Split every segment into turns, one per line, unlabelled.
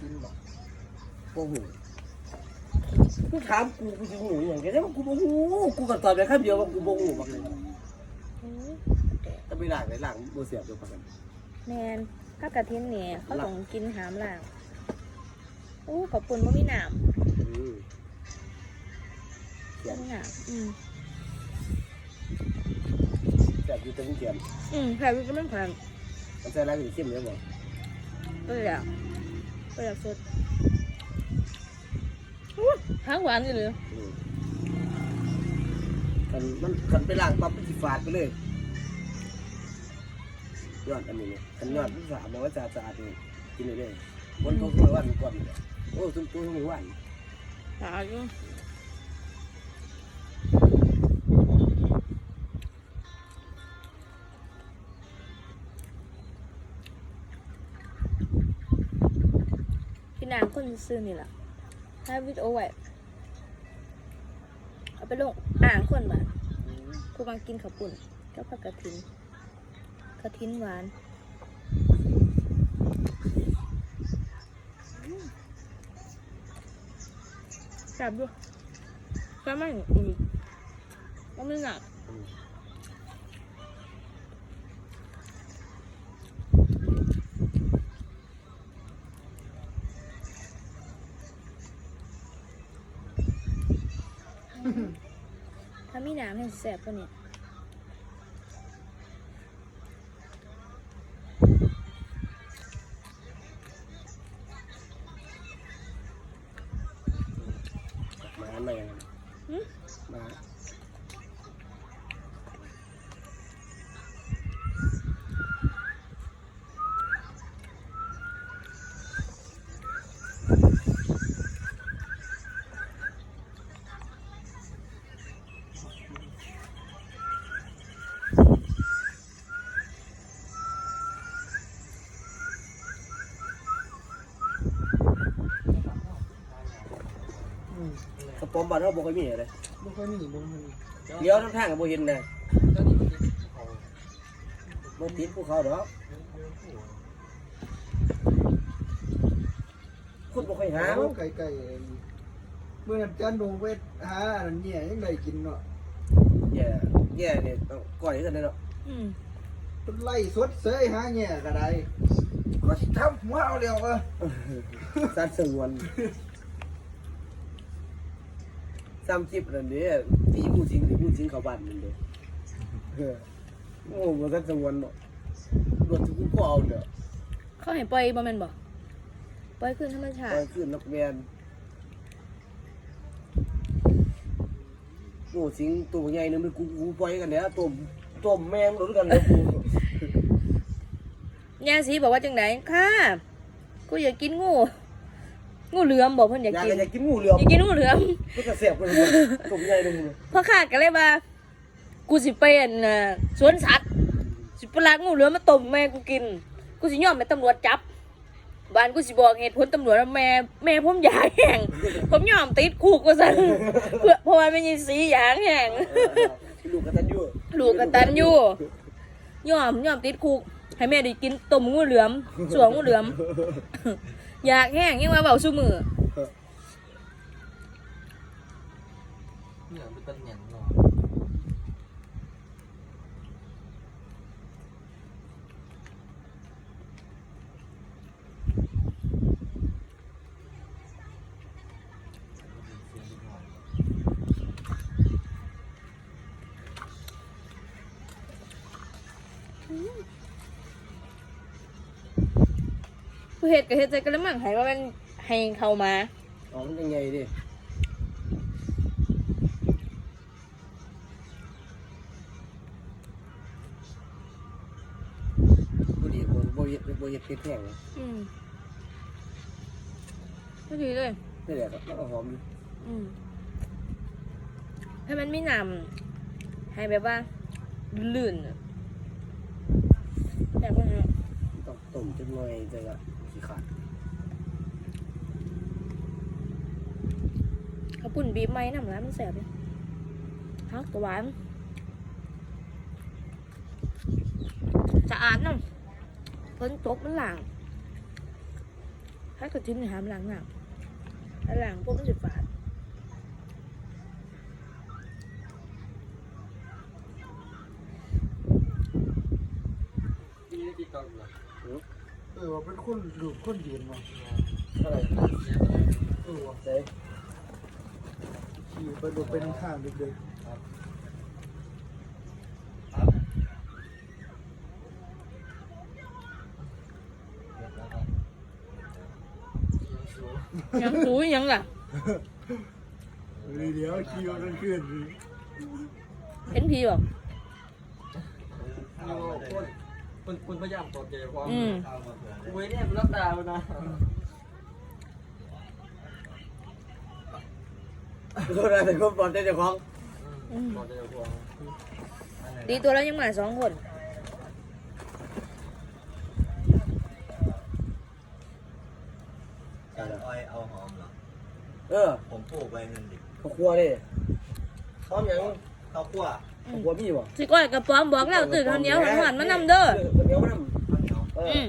สินบอก
โอ้โหกูถามกูกูจะหูอย่างเงี้ยแต่ว่ากูบ่หูกูก็ตอบได้คำเดียวว่ากูบ่หูบักเลย
อืม
ถ้าไปล้างไปล้างบ่เสียบตัวประกัน
แมนข้ากระเทียมเนี่ยเขาต้องกินหามหล่างอู้ขอบคุณบ่มีหนาม
อืม
บ่มีหนามอืม
แซ่บอยู่ต็มเกียม
อืมแผ่วิก็มันแผ่
มันใส่อะไรอยู่เข้มเลยบ่
เปรี้ยว เปรี้ยวสดอู้หางหวานอยู่เลย
อืมกันมันกันไปล้างปั๊บมันสิฝาดไปเลยยอดอันนี้เนี่ยกันยอดมันสะอาดบ่ว่าสะอาดสะอาดนี่กินได้เลยวันทุกวันก่อนเนี่ยโอ้ตุ้มตุ้มวัน
หาอยู่พี่นา นซื้อนี่แหละถ้าวิดโอไว้เอาไปลงอ่างคนมาผู้บางกินข้าวปุ่นกับผักกระถินกระถินหวานจับดูจับไม่อืมก็ไม่หนักถ้ามให้แสบกว่านี้
กระป๋อมบ้านเราบ่ค่อยมีเลย
บ่ค่อยมีบ่มี
เลี้ยวทางทางก็บ่เห็นเลย
ตอนนี้มันเป็นเขา
บ่ติดภูเขาดอกคนบ่ค่อยหา
หาไก่ไก่เมื่อนั้นจันโดงเวทหาอันนั้นเนี่ยยังได้กินเนาะ
แย่แย่เนี่ยต้องก่อยกันเลยเนาะ
อืม
ต้นไล่สดเสยหาเนี่ยก็ได้ก็สิทำหัวเอาเร็วเออ
สัตว์สงวน ซ้ำจิบนั่นเด้ตีผู้จริงหรือผู้จริงเขาบ้านนั่นเด้เออโอ้บ่สัตว์สงวนเนาะรถทุกผู้เอาเด้อ
เขาให้ปล่อยบ่แม่นบ่ปล่อยคืนธรรมชา
ไป
ติ
ขึ้นนักแมนโอ้สิงตัวใหญ่นึงมันกูกูปล่อยกันเนี่ยต้มต้มแมงหรือกันเนี่ยกู
ยาสีบอกว่าจังไดค่ะ กูอยากกินงู งูเหลือมบอกเพิ่นอยาก
อยาก
กิน
อยากกินหมูเหลือม
อยากกินงูเหลือม
ก็จะเสียบกันเลยต้มใหญ่นึง
พ่อข้าก็เลยว่า กูสิไปอั่นน่ะสวนสัตว์สิไปลากงูเหลือมมาต้มแม่กูกิน กูสิยอมให้ตำรวจจับบ้านกูสิบอกเหตุผลตำรวจว่าแม่แม่ผมอยากแห้งผมยอมติดคุกว่าซั่นเพื่อเพราะว่าไม่มีสีอยากแห้ง
ลูกกระตันยู
ลูกกตันอยู่ยอมยอมติดคุกให้แม่ได้กินต้มงูเหลือมสวงงูเหลือม อยากแห้งยังมาเบาสู้มือ
เนี่ยเป็นต้นหยังเนาะ
ผู้เห็ดกับเห็ดใจกันแล้วมั่งให้ว่ามันให้เข้ามา
อ๋อมันยังไงดิบ่ดีบ่บ่เฮ็ดบ่เฮ็ดเผ็ดแห้ง
อืมก็ดีเลย
นี่แหละครับแล้วก็หอมอยู่
อืมให้มันไม่หนำให้แบบว่าลื่นๆอะแบบว่า
ต้องต้มจักหน่อยจังก็สิ ขาด
เขาวปุ่นบีบไม้น้ำร้านมันแสบเลยฮักตัวหวานสะอาดน้ำฝนตกมันหลางทถ้าเกิดทิ้งหามหลังหนักหลังพวกมันจะฝาด
ที่ติ๊กต็อกเหรอ เออว่าเป็นคนดูคนยืนมา
อะไร
เออว่า
เจ๊
ขี่ไปดูไปข้างๆเด็ก
ยังสูยังล่ะ
ๆเดี๋ยวขี่เอาทั้งคืนเลย
เห็นผีบอก
คุ ณคุณพยายามตอบใจความ
อืม
คุยเนี่ยรับดาวนะ
โทษนะแต่คนปลอมใจเจ้าของ
อืม
ตอบใจความ
ดีตัวแล้วยังมาสองคน
การอ้อยเอาหอมเหรอ
เออ
ผมปลูกไว้หนึ่งดิ
ข้าวคั่วดิพร้อมยัง
ข้าวคั่ว
ข้าวคั่วมีบ่
สิก้อยกระป๋อมบอกแล้วตื่นข้าวเหนียวหวานๆมานำเด้อ
ข้าวเหนียวมาน
ข้าวเหนียวำ
เออ
อืม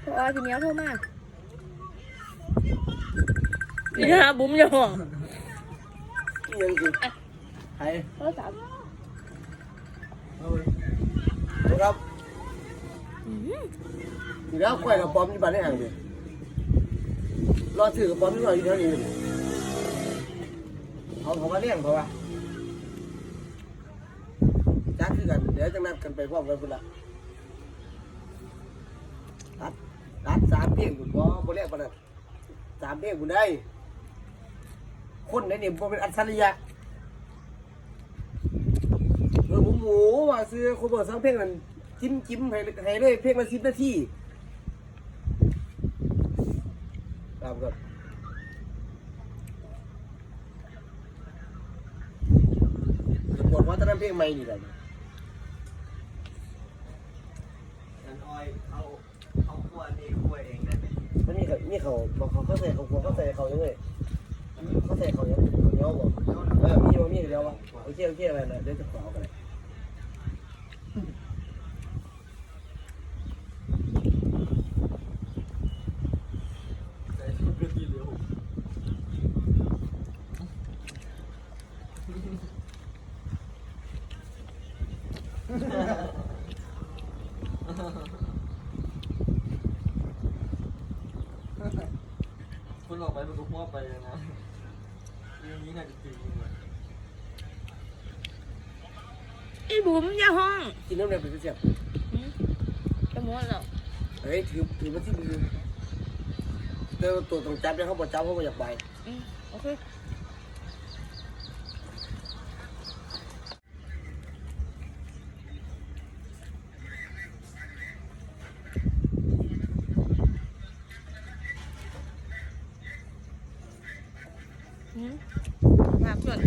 โทรเอาทีเหนียวโทรมานี่ฮะบุ๋มอย่าห่วง
นี่ยังคือไทย
โทรศัพท์
ครับ ทีแล้วกล้วยกับปอมที่บ้านได้ห่างดิรอถือกับปอมที่บ้านอยู่แถวนี้เอาเขามาเลี้ยงเขาว่าจ้าคือกัน เดี๋ยวจะนัดกันไปพร้อมกันพุ่นละตัดตัดสามเพียงคุณบ่บ่เรียกปานนั้นสามเพียงคุณได้ คนในนี่บ่เป็นอัจฉริยะเออหมูหมูว่าซื้อโคเบอร์สองเพลงนั้น จิ้มจิ้มให้ให้เลยเพลงละสิบนาทีตามก่อนจะปวดว่าตอนนั้นเพลงใหม่นี่แหละ
การอ้อยเอาเอาคั่วนี่คั่วเองได้ไหม
มันมีเขามีเขาบอกเขาเขาใส่เขาเขาใส่เขายังไงเขาใส่เขายังเขาเนี้ยบอกเออมีว่ามีเดียววะโอเคโอเคอะไรนะเดี๋ยวจะขอกันเลย
ใจคุณก็ดีเร็ว คุณ ออกไปมันก็มั่วไปนะเรื่องนี้น่าจะจริงเลย
ไอ้บุ๋มอย่าห้อง
กินน้ำเนี่ยเป็นเสียบ
อืมจะม้วนแล้ว
เฮ้ยถือถือมาที่มือเดี๋ยวตัวตรงจับเนี่ยเขาบอกจับเขาบอกอยากไป
อืมโอเค อืมฝากก่อน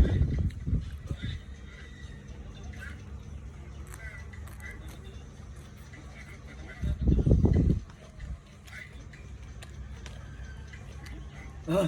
เออ